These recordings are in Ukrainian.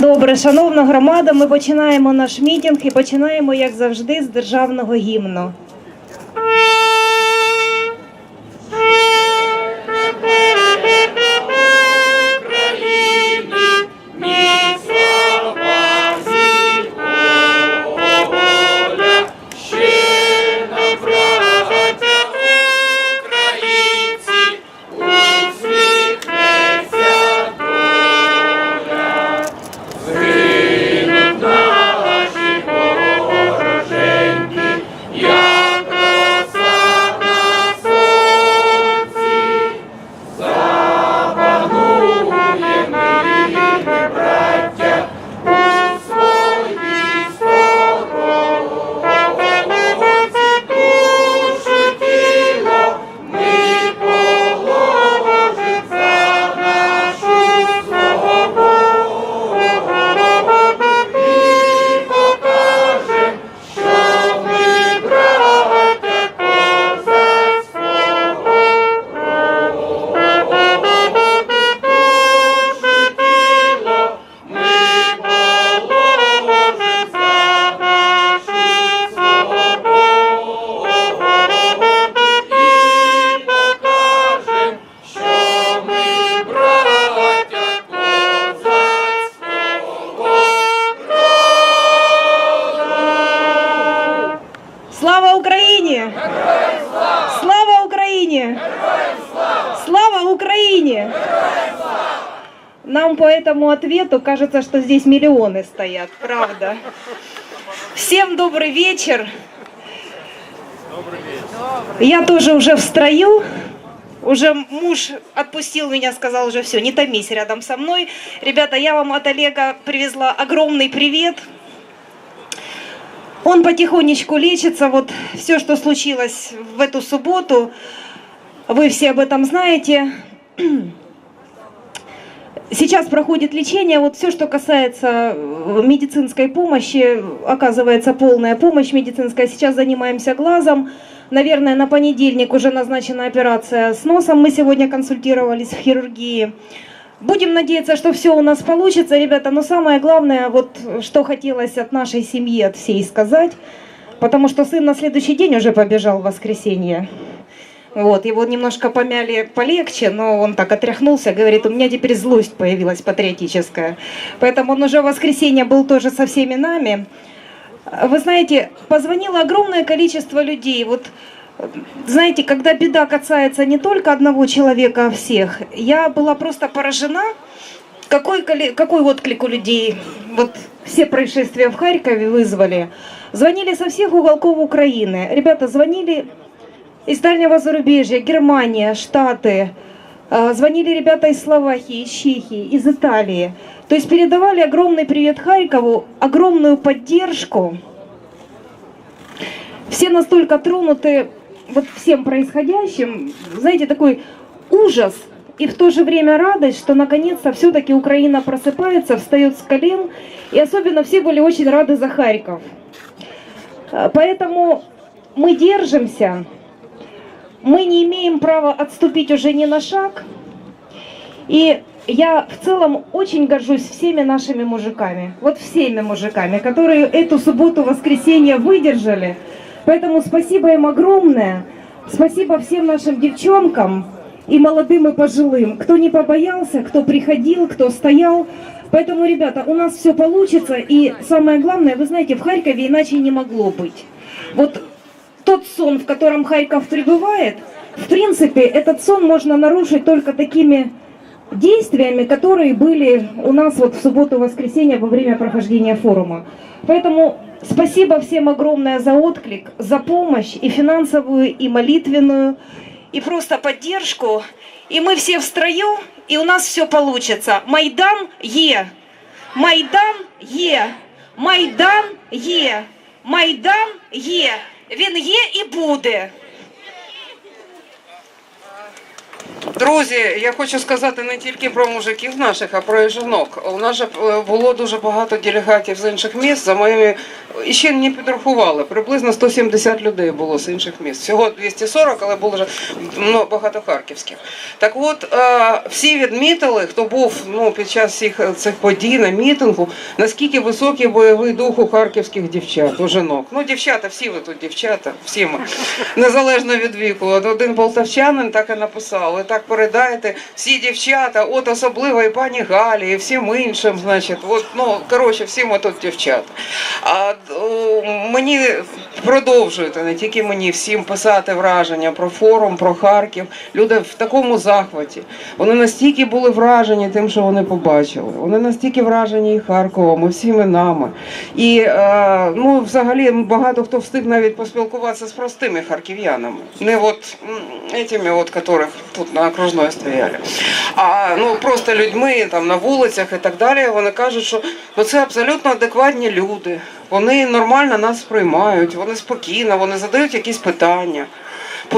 Добре, шановна громада, ми починаємо наш мітінг і починаємо, як завжди, з державного гімну. Ответу кажется, что здесь миллионы стоят, правда. Всем добрый вечер. Я тоже уже в строю. Уже муж отпустил меня, сказал уже все, не томись рядом со мной. Ребята, я вам от Олега привезла огромный привет. Он потихонечку лечится. Вот все, что случилось в эту субботу, вы все об этом знаете. Сейчас проходит лечение. Вот все, что касается э, медицинской помощи, оказывается полная помощь медицинская. Сейчас занимаемся глазом. Наверное, на понедельник уже назначена операция с носом. Мы сегодня консультировались в хирургии. Будем надеяться, что все у нас получится, ребята. Но самое главное, вот что хотелось от нашей семьи, от всей сказать, потому что сын на следующий день уже побежал в воскресенье. Вот, его немножко помяли полегче, но он так отряхнулся, говорит, у меня теперь злость появилась патриотическая. Поэтому он уже в воскресенье был тоже со всеми нами. Вы знаете, позвонило огромное количество людей. Вот знаете, когда беда касается не только одного человека, а всех, я была просто поражена, какой, какой отклик у людей. Вот все происшествия в Харькове вызвали. Звонили со всех уголков Украины. Ребята звонили из дальнего зарубежья, Германия, Штаты. Э, Звонили ребята из Словакии, из Чехии, из Италии. То есть передавали огромный привет Харькову, огромную поддержку. Все настолько тронуты вот всем происходящим, знаете, такой ужас и в то же время радость, что наконец-то все-таки Украина просыпается, встает с колен, и особенно все были очень рады за Харьков. Э, Поэтому мы держимся, мы не имеем права отступить уже ни на шаг, и я в целом очень горжусь всеми нашими мужиками, вот всеми мужиками, которые эту субботу-воскресенье выдержали. Поэтому спасибо им огромное. Спасибо всем нашим девчонкам и молодым и пожилым, кто не побоялся, кто приходил, кто стоял. Поэтому, ребята, у нас все получится. И самое главное, вы знаете, в Харькове иначе не могло быть. Вот тот сон, в котором Харьков пребывает, в принципе, этот сон можно нарушить только такими действиями, которые были у нас вот в субботу-воскресенье во время прохождения форума. Поэтому спасибо всем огромное за отклик, за помощь и финансовую, и молитвенную, и просто поддержку. И мы все в строю, и у нас все получится. Майдан Е! Майдан Е! Майдан Є! Майдан є! Він є і буде. Друзі, я хочу сказати не тільки про мужиків наших, а про жінок. У нас же е, було дуже багато делегатів з інших міст. За моїми і ще не підрахували. Приблизно 170 людей було з інших міст. Всього 240, але було вже ну, багато харківських. Так от е, всі відмітили, хто був ну, під час всіх цих подій на мітингу, наскільки високий бойовий дух у харківських дівчат, у жінок. Ну, дівчата, всі ви тут дівчата, всі ми незалежно від віку. От один полтавчанин так і написав. Ви так передаєте всі дівчата, от особливо і пані Галі, і всім іншим, значить, от, ну, коротше, всі ми тут дівчата. А мені продовжуєте, не тільки мені, всім писати враження про форум, про Харків. Люди в такому захваті. Вони настільки були вражені тим, що вони побачили. Вони настільки вражені і Харковом, і всіми нами. І е, ну, взагалі багато хто встиг навіть поспілкуватися з простими харків'янами. Не от этими, от, которых тут на окружної стояли. А ну просто людьми там на вулицях і так далі. Вони кажуть, що ну, це абсолютно адекватні люди. Вони нормально нас сприймають, вони спокійно, вони задають якісь питання.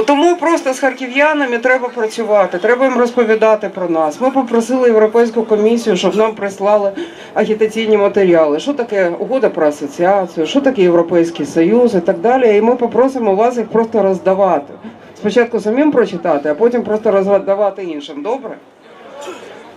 Тому просто з харків'янами треба працювати, треба їм розповідати про нас. Ми попросили Європейську комісію, щоб нам прислали агітаційні матеріали. Що таке угода про асоціацію, що таке Європейський Союз і так далі. І ми попросимо вас їх просто роздавати. Спочатку самим прочитати, а потім просто роздавати іншим. Добре?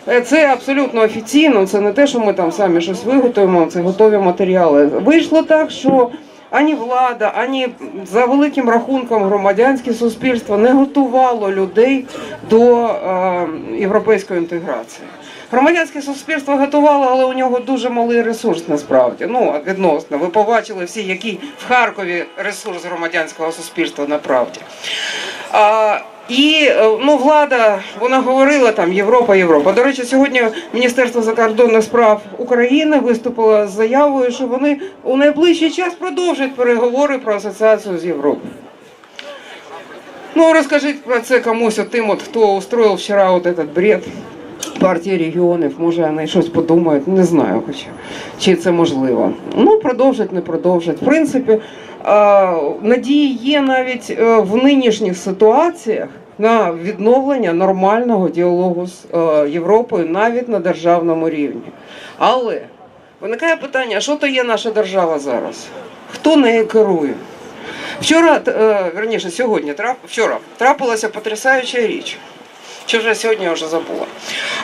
Е, Це абсолютно офіційно, це не те, що ми там самі щось виготовимо, це готові матеріали. Вийшло так, що ані влада, ані за великим рахунком громадянське суспільство не готувало людей до е, європейської інтеграції. Громадянське суспільство готувало, але у нього дуже малий ресурс насправді. Ну, відносно. Ви побачили всі, який в Харкові ресурс громадянського суспільства направді. А, і е, ну, влада вона говорила там Європа, Європа. До речі, сьогодні Міністерство закордонних справ України виступило з заявою, що вони у найближчий час продовжать переговори про асоціацію з Європою. Ну, розкажіть про це комусь тим, от, хто устроїв вчора от этот бред партії регіонів. Може, вони щось подумають, не знаю, хоча чи це можливо. Ну, продовжать, не продовжать. В принципі, надії є навіть е, в нинішніх ситуаціях на відновлення нормального діалогу з е, Європою навіть на державному рівні. Але виникає питання: що то є наша держава зараз? Хто нею керує? Вчора, е, верніше, сьогодні вчора трапилася потрясаюча річ. Чи вже сьогодні я вже забула.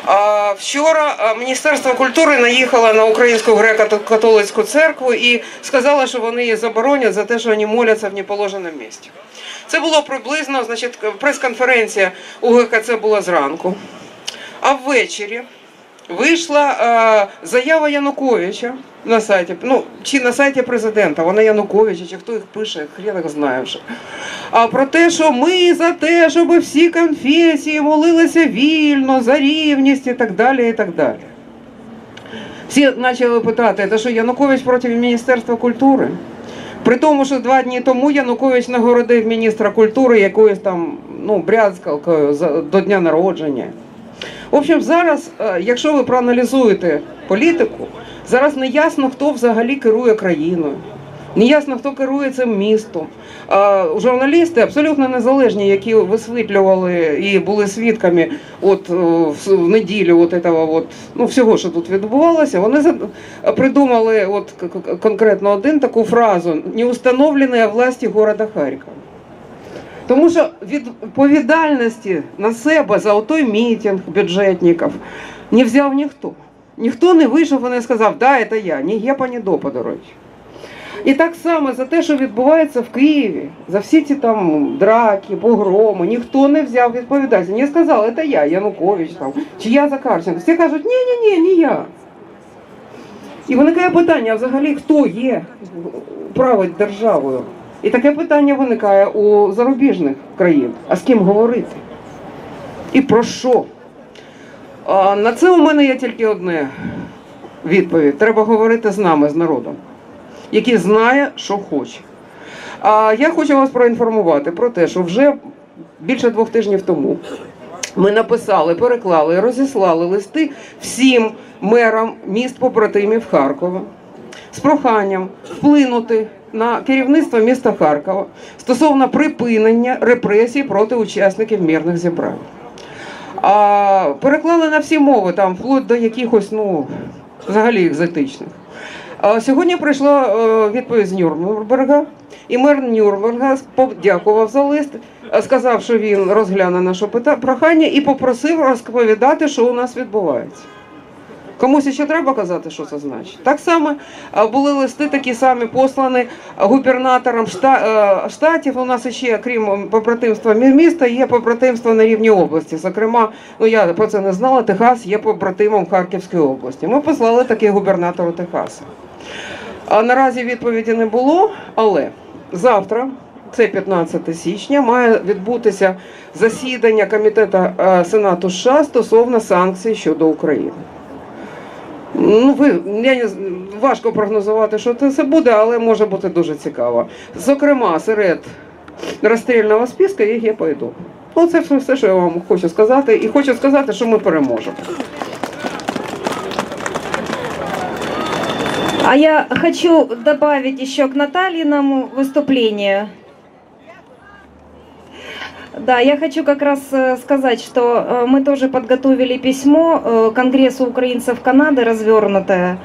А, вчора Міністерство культури наїхало на українську греко-католицьку церкву і сказало, що вони її заборонять за те, що вони моляться в неположеному місці. Це було приблизно, значить, прес-конференція у ГКЦ була зранку. А ввечері вийшла е, заява Януковича на сайті, ну, чи на сайті президента, вона Януковича, чи хто їх пише, хрен їх знає вже. А про те, що ми за те, щоб всі конфесії молилися вільно, за рівність і так далі. і так далі. Всі почали питати, це що Янукович проти Міністерства культури? При тому, що два дні тому Янукович нагородив міністра культури якоюсь там ну, брязкалкою до дня народження. В общем, зараз, е, якщо ви проаналізуєте політику, зараз не ясно, хто взагалі керує країною. Не ясно, хто керує цим містом. Журналісти абсолютно незалежні, які висвітлювали і були свідками от, е, в неділю от этого от, ну, всього, що тут відбувалося, вони придумали от, конкретно один таку фразу «Не установленої власті города Харкова». Тому що відповідальності на себе за той мітинг бюджетників не взяв ніхто. Ніхто не вийшов і не сказав, да, це я, ні гепа, ні допа, до. І так само за те, що відбувається в Києві, за всі ці там драки, погроми, ніхто не взяв відповідальність. Не сказав, це я, Янукович там, чи я Закарченко. Всі кажуть, ні, ні, ні, не я. І виникає питання, взагалі хто є править державою? І таке питання виникає у зарубіжних країн. А з ким говорити? І про що? А, на це у мене є тільки одне відповідь. Треба говорити з нами, з народом, який знає, що хоче. А я хочу вас проінформувати про те, що вже більше двох тижнів тому ми написали, переклали, розіслали листи всім мерам міст побратимів Харкова з проханням вплинути на керівництво міста Харкова стосовно припинення репресій проти учасників мирних зібрань. Переклали на всі мови, там вплоть до якихось, ну, взагалі екзотичних. Сьогодні прийшла е, відповідь з Нюрнберга, і мер Нюрнберга подякував за лист, сказав, що він розгляне наше прохання і попросив розповідати, що у нас відбувається. Комусь ще треба казати, що це значить. Так само е, були листи такі самі послані губернаторам е, штатів. У нас ще, крім побратимства міста, є побратимство на рівні області. Зокрема, ну я про це не знала. Техас є побратимом Харківської області. Ми послали таке губернатору Техаса. А наразі відповіді не було, але завтра, це 15 січня, має відбутися засідання комітету е, Сенату США стосовно санкцій щодо України. Ну, ви я не важко прогнозувати, що це буде, але може бути дуже цікаво. Зокрема, серед розстрільного списка їх я пойду. Оце все, що я вам хочу сказати. І хочу сказати, що ми переможемо. А я хочу добавить еще к Натальиному выступлению. Да, я хочу как раз э, сказать, что э, мы тоже подготовили письмо э, Конгрессу украинцев Канады развернутое.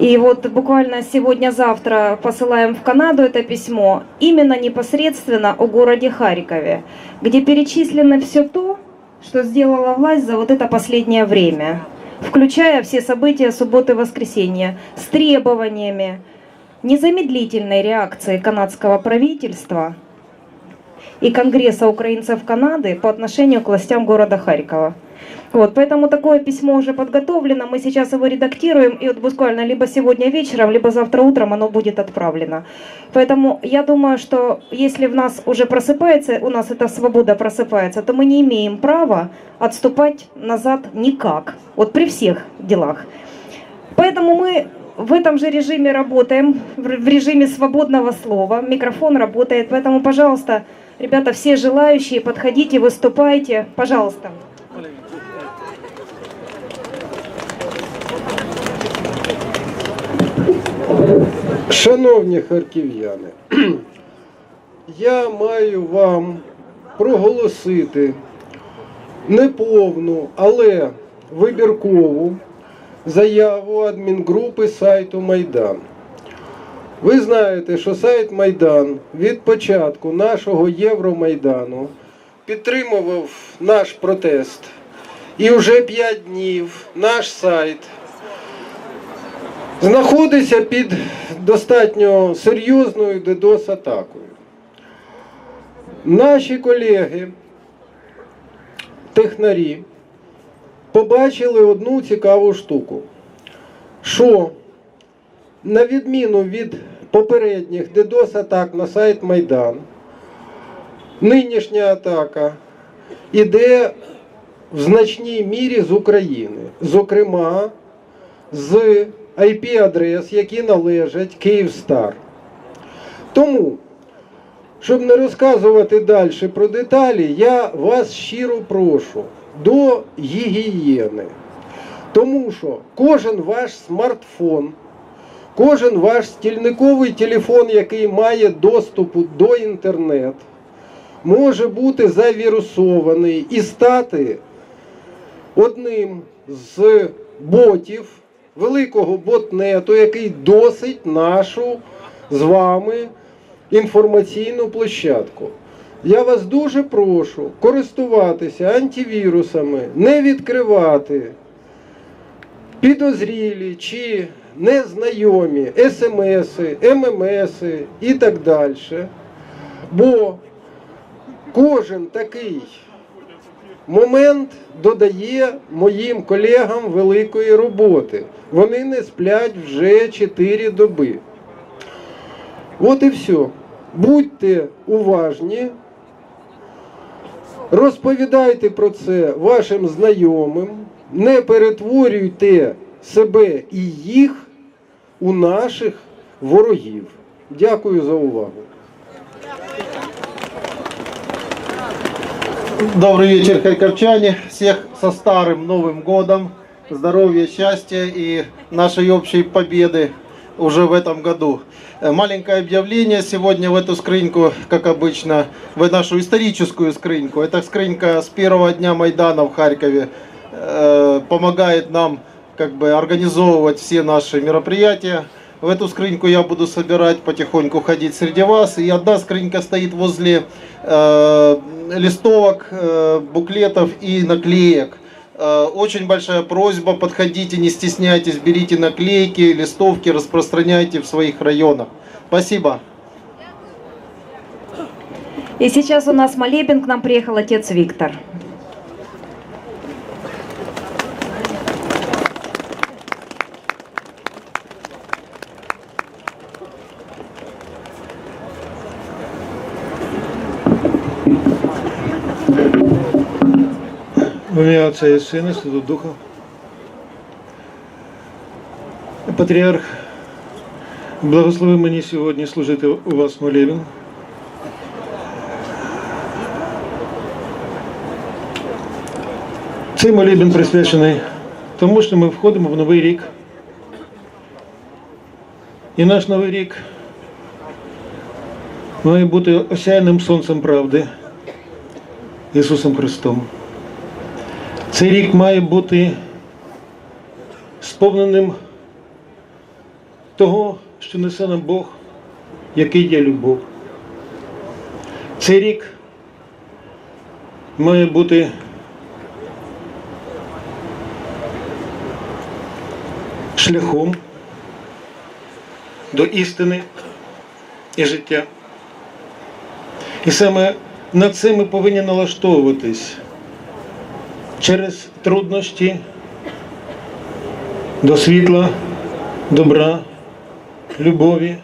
И вот буквально сегодня-завтра посылаем в Канаду это письмо именно непосредственно о городе Харькове, где перечислено все то, что сделала власть за вот это последнее время, включая все события субботы и воскресенья, с требованиями незамедлительной реакции канадского правительства и Конгресса украинцев Канады по отношению к властям города Харькова. Вот, поэтому такое письмо уже подготовлено, мы сейчас его редактируем, и вот буквально либо сегодня вечером, либо завтра утром оно будет отправлено. Поэтому я думаю, что если в нас уже просыпается, у нас эта свобода просыпается, то мы не имеем права отступать назад никак, вот при всех делах. Поэтому мы в этом же режиме работаем, в р- в режиме свободного слова, микрофон работает, поэтому, пожалуйста, ребята, все желающие, подходите, выступайте, пожалуйста. Шановні харків'яни, я маю вам проголосити неповну, але вибіркову заяву адмінгрупи сайту Майдан. Ви знаєте, що сайт Майдан від початку нашого Євромайдану підтримував наш протест. І вже 5 днів наш сайт знаходиться під достатньо серйозною DDoS-атакою. Наші колеги, технарі, побачили одну цікаву штуку, що на відміну від попередніх DDoS-атак на сайт Майдан, нинішня атака іде в значній мірі з України, зокрема з IP-адрес, які належать Київстар. Тому, щоб не розказувати далі про деталі, я вас щиро прошу до гігієни. Тому що кожен ваш смартфон, кожен ваш стільниковий телефон, який має доступу до інтернету, може бути завірусований і стати одним з ботів великого ботнету, який досить нашу з вами інформаційну площадку. Я вас дуже прошу користуватися антивірусами, не відкривати підозрілі чи незнайомі смси, ММСи і так далі. Бо кожен такий момент додає моїм колегам великої роботи. Вони не сплять вже 4 доби. От і все. Будьте уважні, розповідайте про це вашим знайомим, не перетворюйте себе і їх у наших ворогів. Дякую за увагу. Добрый вечер, харьковчане. Всех со старым Новым годом. Здоровья, счастья и нашей общей победы Уже в этом году. Э, Маленькое объявление сегодня в эту скрыньку, как обычно, в нашу историческую скрыньку. Эта скрынька с первого дня Майдана в Харькове э, помогает нам как бы организовывать все наши мероприятия. В эту скрыньку я буду собирать, потихоньку ходить среди вас. И одна скрынька стоит возле э, листовок, э, буклетов и наклеек. Э, Очень большая просьба, подходите, не стесняйтесь, берите наклейки, листовки, распространяйте в своих районах. Спасибо. И сейчас у нас молебен, к нам приехал отец Виктор. Ім'я Отця і Сина, Святого Духа. Патріарх, благослови мені сьогодні служити у вас молебен. Цей молебен присвячений тому, що ми входимо в Новий рік. І наш Новий рік має бути осяяним сонцем правди Ісусом Христом. Цей рік має бути сповненим того, що несе нам Бог, який є любов. Цей рік має бути шляхом до істини і життя. І саме на це ми повинні налаштовуватись через труднощі до світла, добра, любові.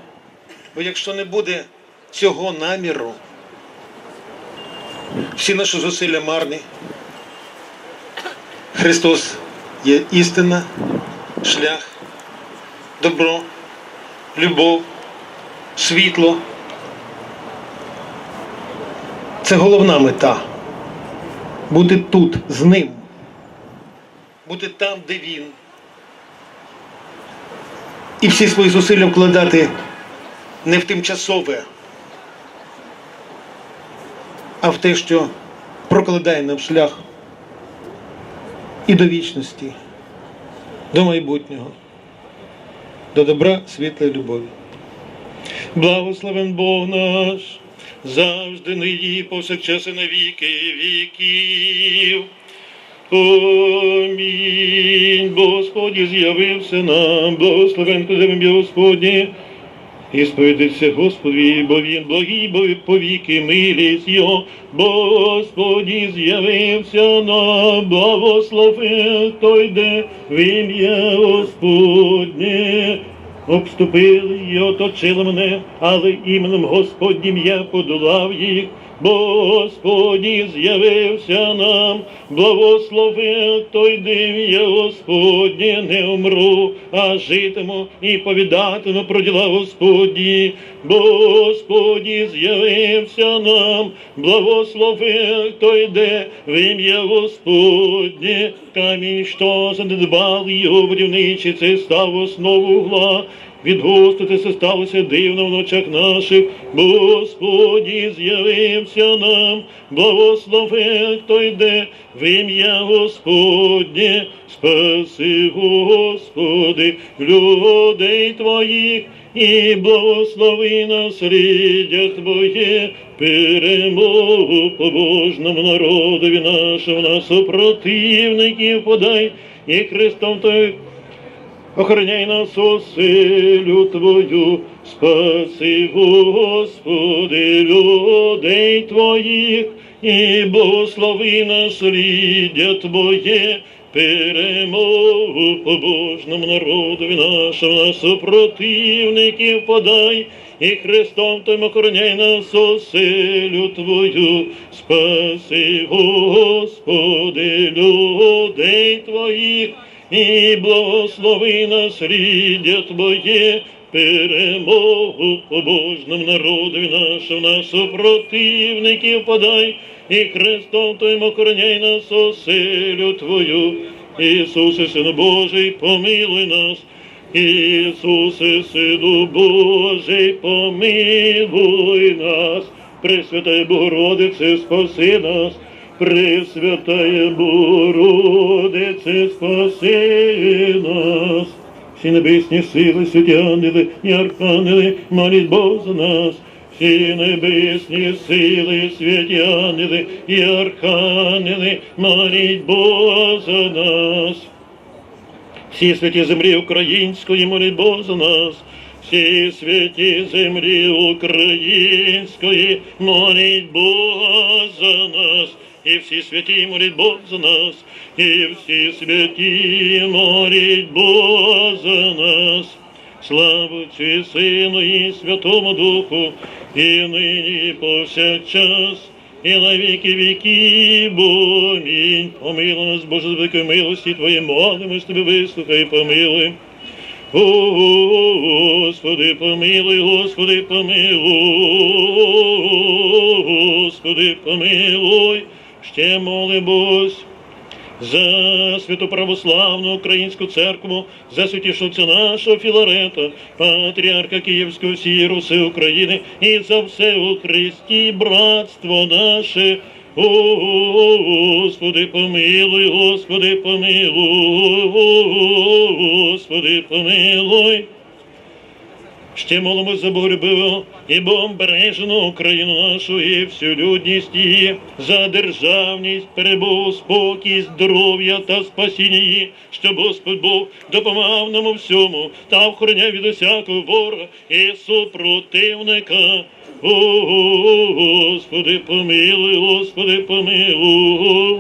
Бо якщо не буде цього наміру, всі наші зусилля марні. Христос є істина, шлях, добро, любов, світло. Це головна мета бути тут з ним, бути там, де він. І всі свої зусилля вкладати не в тимчасове, а в те, що прокладає нам шлях і до вічності, до майбутнього, до добра, світла і любові. Благословен Бог наш, завжди нині, повсякчас і на віки віків. Амінь. Господі з'явився нам, благословен козем'я Господнє. І сповідиться Господові, бо він благий, бо повіки милість його, Господі з'явився нам, благослови, хто йде в ім'я Господнє. Обступили і оточили мене, але іменем Господнім я подолав їх, бо Господі з'явився нам, благослови той див я Господнє, не умру, а житиму і повідатиму про діла Господні, Господі з'явився нам, благослови хто йде в ім'я Господнє, камінь, що занедбав його будівничі, став основу гла. Від Господи це сталося дивно в ночах наших, Господі з'явився нам, благослови, хто йде в ім'я Господнє, спаси, Господи, людей Твоїх, і благослови насліддя Твоє, перемогу побожному народові нашому, на супротивників подай, і Христом Той Охороняй нас оселю Твою, спаси, Господи, людей Твоїх, і благослови насліддя Твоє, перемогу побожному народові нашому, на супротивників подай, і Христом Тим охороняй нас оселю Твою, спаси, Господи, людей Твоїх, і благослови нас ріддя Твоє, перемогу побожному народові нашому, на супротивників подай, і Христом Твоїм охороняй нас оселю Твою. Ісусе, Сину Божий, помилуй нас, Ісусе, Сину Божий, помилуй нас, Пресвятая Богородице, спаси нас, Пресвятая Богородице, спаси нас. Всі небесні сили, святі ангели і архангели, моліть Бог за нас. Всі небесні сили, святі ангели і архангели, моліть Бога за нас. Всі святі землі української, моліть Бог за нас. Всі святі землі української, моліть Бога за нас. І всі святі моліть Бог за нас, і всі святі моліть Бога за нас. Слава Отцю Сину і Святому Духу, і нині, повсякчас, і на віки віків, бо амінь. Помилуй нас, Боже, з великої милості Твоєї, молимось Тебе, вислухай, помилуй. Господи, помилуй, Господи, помилуй, Господи, помилуй, ще молимось за святоправославну українську церкву, за святішого отця нашого Філарета, патріарха Київського всієї Руси України і за все у Христі братство наше. Господи, помилуй, Господи, помилуй, Господи, помилуй. Ще молимо за Богорбиву і бомбережену Україну нашу і всю людність її, за державність, перебув, спокій, здоров'я та спасіння її, щоб Господь Бог допомагав нам у всьому та охороняв від усякого ворога і супротивника. О, Господи, помилуй, Господи, помилуй,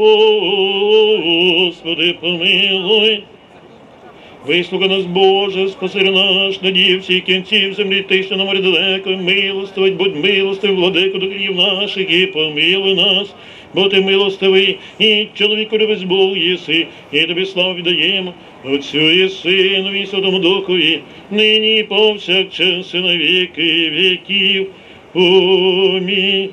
Господи, помилуй. Вислуга нас, Боже, спасир наш, надії всіх кінців землі, ти, що на морі далеко, милостивить, будь милостивий, владику до грів наших, і помилуй нас, бо ти милостивий, і чоловіку любець Бог єси, і тобі славу віддаємо, Отцю і Сину, і Святому Духові, нині повсякчас, і на віки віків. Амінь.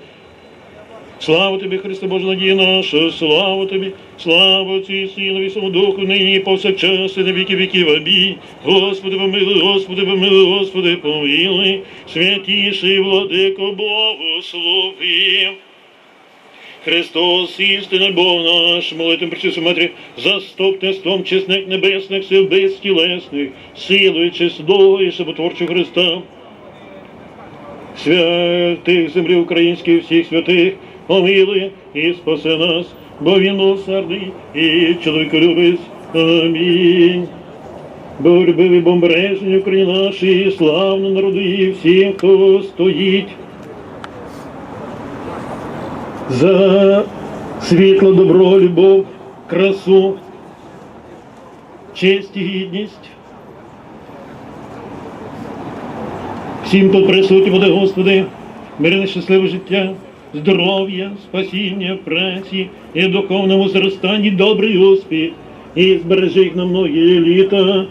Слава тобі, Христе Боже, надія наша, слава тобі, слава Отцю і Сину, і Святому Духу, нині повсякчас, і на віки віків. Амінь. Господи, помилуй, Господи, помилуй, Господи, помилуй, святіший владико благослови. Христос, істинний Бог наш, молитим Пречисту Матері, заступництвом чесних небесних сил безтілесних, силою чесного і шеботворчого Христа святих землі українських всіх святих, помилує і спасе нас, бо він милосердний і чоловіколюбець. Амінь. Бо любиві бомбережні Україні наші, славно народу і всім, хто стоїть. За світло, добро, любов, красу, честь і гідність. Всім тут присутні буде, Господи, мирне щасливе життя, здоров'я, спасіння, праці і духовному зростанні. Добрий успіх, і збережи їх на многі літа,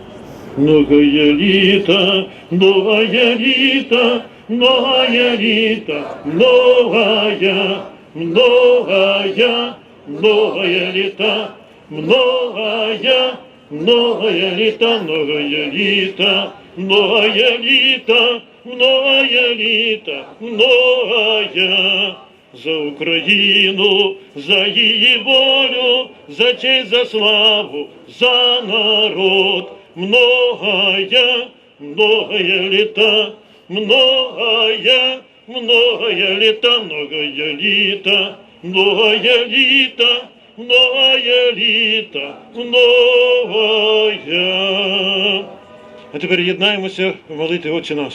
многое літа, многое літа, многое літа, многое, многое, многое літа, многое, многое літа, многое літа, многое літа, многое літа, многое за Україну, за її волю, за честь, за славу, за народ, многое, многое літа, многое, многое літа, многое літа, многое літа, многое літа, многое. А тепер єднаємося молити Отче наш.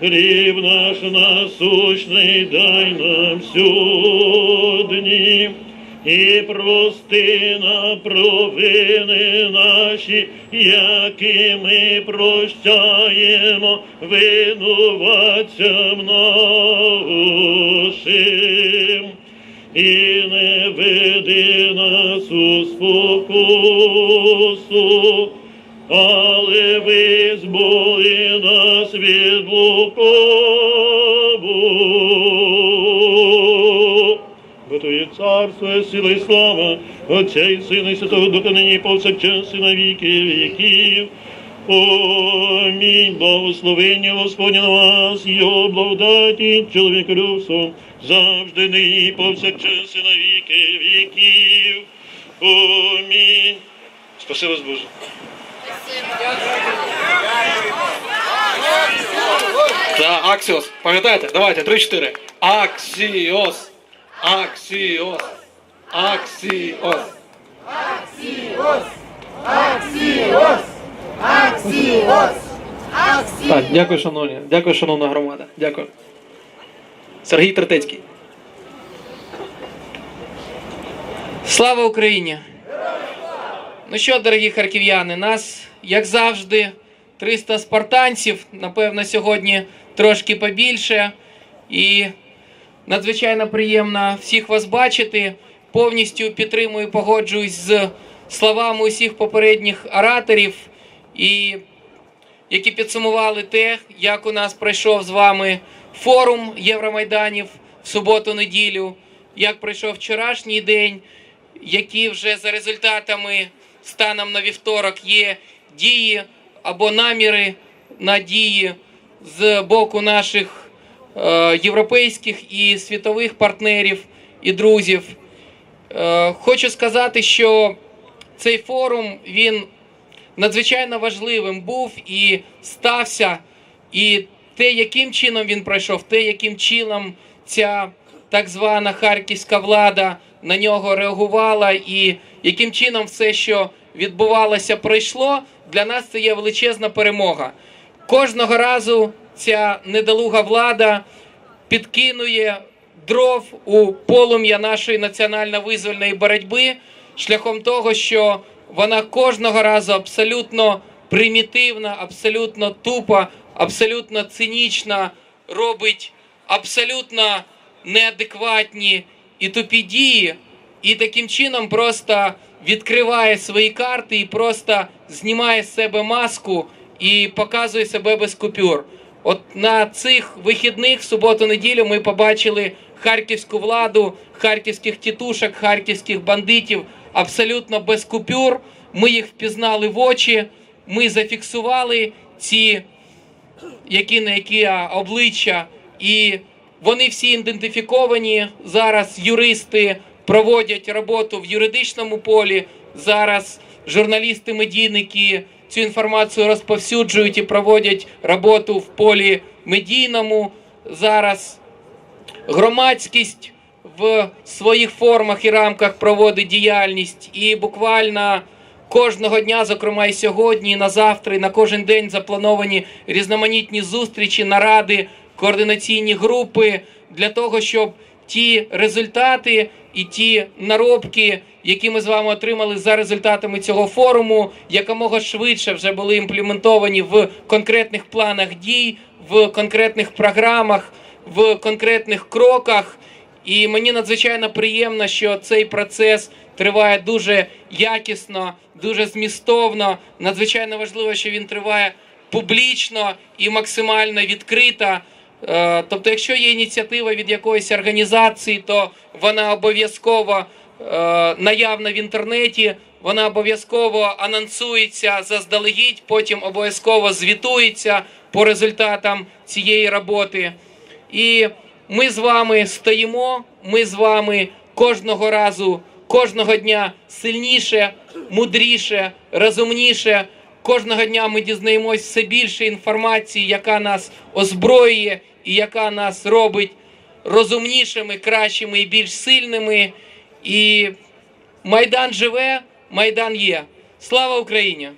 Хліб наш насущний дай нам сьогодні, і прости нам провини наші, які ми прощаємо винуватцям нашим. І не веди нас у спокусу, але визволи нас від лукавого. Бо Твоє царство, сила і слава, Отця і Сина і Святого Духа нині повсякчас і на віки віків. Амінь. Благословення Господня на вас, Його благодаті, чоловіколюбство, завжди нині повсякчас і на віки віків. Амінь. Спаси вас, Боже. Да, Аксіос. Пам'ятаєте? Давайте, три-чотири. Аксіос. Аксіос. Аксіос. Так, дякую, шановні. Дякую, шановна громада. Дякую. Сергій Третецький. Слава Україні! Ну що, дорогі харків'яни, нас, як завжди, 300 спартанців, напевно, сьогодні трошки побільше. І надзвичайно приємно всіх вас бачити. Повністю підтримую, погоджуюсь з словами усіх попередніх ораторів, і які підсумували те, як у нас пройшов з вами форум Євромайданів в суботу-неділю, як пройшов вчорашній день, які вже за результатами станом на вівторок є дії або наміри на дії з боку наших е, європейських і світових партнерів і друзів. Е, хочу сказати, що цей форум він надзвичайно важливим був і стався. І те, яким чином він пройшов, те, яким чином ця так звана харківська влада на нього реагувала, і яким чином все, що відбувалося, пройшло, для нас це є величезна перемога. Кожного разу ця недолуга влада підкинує дров у полум'я нашої національно-визвольної боротьби шляхом того, що вона кожного разу абсолютно примітивна, абсолютно тупа, абсолютно цинічна робить абсолютно неадекватні і тупі дії, і таким чином просто відкриває свої карти і просто знімає з себе маску і показує себе без купюр. От на цих вихідних, суботу-неділю, ми побачили харківську владу, харківських тітушок, харківських бандитів абсолютно без купюр. Ми їх впізнали в очі, ми зафіксували ці які на які обличчя, і вони всі ідентифіковані. Зараз юристи проводять роботу в юридичному полі. Зараз журналісти-медійники цю інформацію розповсюджують і проводять роботу в полі медійному. Зараз громадськість в своїх формах і рамках проводить діяльність, і буквально кожного дня, зокрема і сьогодні, і на завтра, і на кожен день заплановані різноманітні зустрічі, наради, координаційні групи для того, щоб ті результати і ті наробки, які ми з вами отримали за результатами цього форуму, якомога швидше вже були імплементовані в конкретних планах дій, в конкретних програмах, в конкретних кроках. І мені надзвичайно приємно, що цей процес триває дуже якісно, дуже змістовно. Надзвичайно важливо, що він триває публічно і максимально відкрито. Е, Тобто, якщо є ініціатива від якоїсь організації, то вона обов'язково е, наявна в інтернеті, вона обов'язково анонсується заздалегідь, потім обов'язково звітується по результатам цієї роботи. І ми з вами стоїмо, ми з вами кожного разу, кожного дня сильніше, мудріше, розумніше. Кожного дня ми дізнаємось все більше інформації, яка нас озброює і яка нас робить розумнішими, кращими і більш сильними. І Майдан живе, Майдан є. Слава Україні!